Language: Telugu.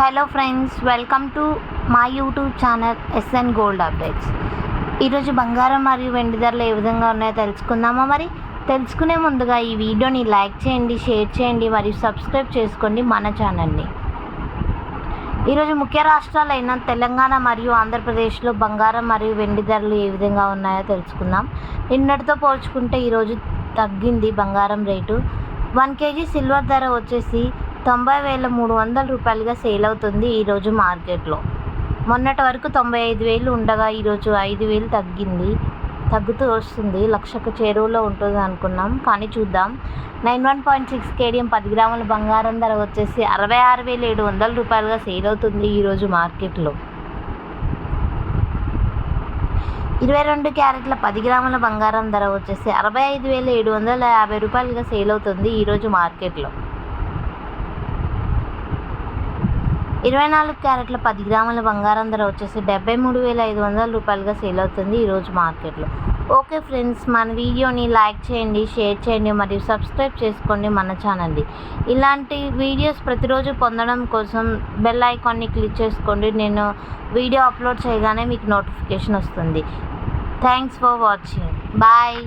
హలో ఫ్రెండ్స్ వెల్కమ్ టు మా YouTube channel SN gold updates ఈరోజు బంగారం మరియు వెండి ధరలు ఏ విధంగా ఉన్నాయో తెలుసుకుందామా మరి? తెలుసుకునే ముందుగా ఈ వీడియోని లైక్ చేయండి షేర్ చేయండి మరియు సబ్స్క్రైబ్ చేసుకోండి మన ఛానల్ని. ఈరోజు ముఖ్య రాష్ట్రాలైన తెలంగాణ మరియు ఆంధ్రప్రదేశ్లో బంగారం మరియు వెండి ధరలు ఏ విధంగా ఉన్నాయో తెలుసుకుందాం. నిన్నటితో పోల్చుకుంటే ఈరోజు తగ్గింది బంగారం రేటు. వన్ కేజీ సిల్వర్ ధర వచ్చేసి తొంభై వేల మూడు వందల రూపాయలుగా సేల్ అవుతుంది ఈరోజు మార్కెట్లో. మొన్నటి వరకు తొంభై ఐదు వేలు ఉండగా ఈరోజు ఐదు వేలు తగ్గింది. తగ్గుతూ వస్తుంది. లక్షకు చేరువలో ఉంటుంది అనుకున్నాం. కానీ చూద్దాం. Nine one point six KDM పది గ్రాముల బంగారం ధర వచ్చేసి అరవై ఆరు వేల ఏడు వందల రూపాయలుగా సేల్ అవుతుంది ఈరోజు మార్కెట్లో. ఇరవై రెండు క్యారెట్ల పది గ్రాముల బంగారం ధర వచ్చేసి అరవై ఐదు వేల ఏడు వందల యాభై రూపాయలుగా సేల్ అవుతుంది ఈరోజు మార్కెట్లో. ఇరవై నాలుగు క్యారెట్ల పది గ్రాముల బంగారం ధర వచ్చేసి డెబ్బై మూడు వేల ఐదు వందల రూపాయలుగా సేల్ అవుతుంది ఈరోజు మార్కెట్లో. ఓకే ఫ్రెండ్స్ మన వీడియోని లైక్ చేయండి షేర్ చేయండి మరియు సబ్స్క్రైబ్ చేసుకోండి మన ఛానల్ని. ఇలాంటి వీడియోస్ ప్రతిరోజు పొందడం కోసం బెల్ ఐకాన్ని క్లిక్ చేసుకోండి. నేను వీడియో అప్లోడ్ చేయగానే మీకు నోటిఫికేషన్ వస్తుంది. Thanks for watching. బాయ్.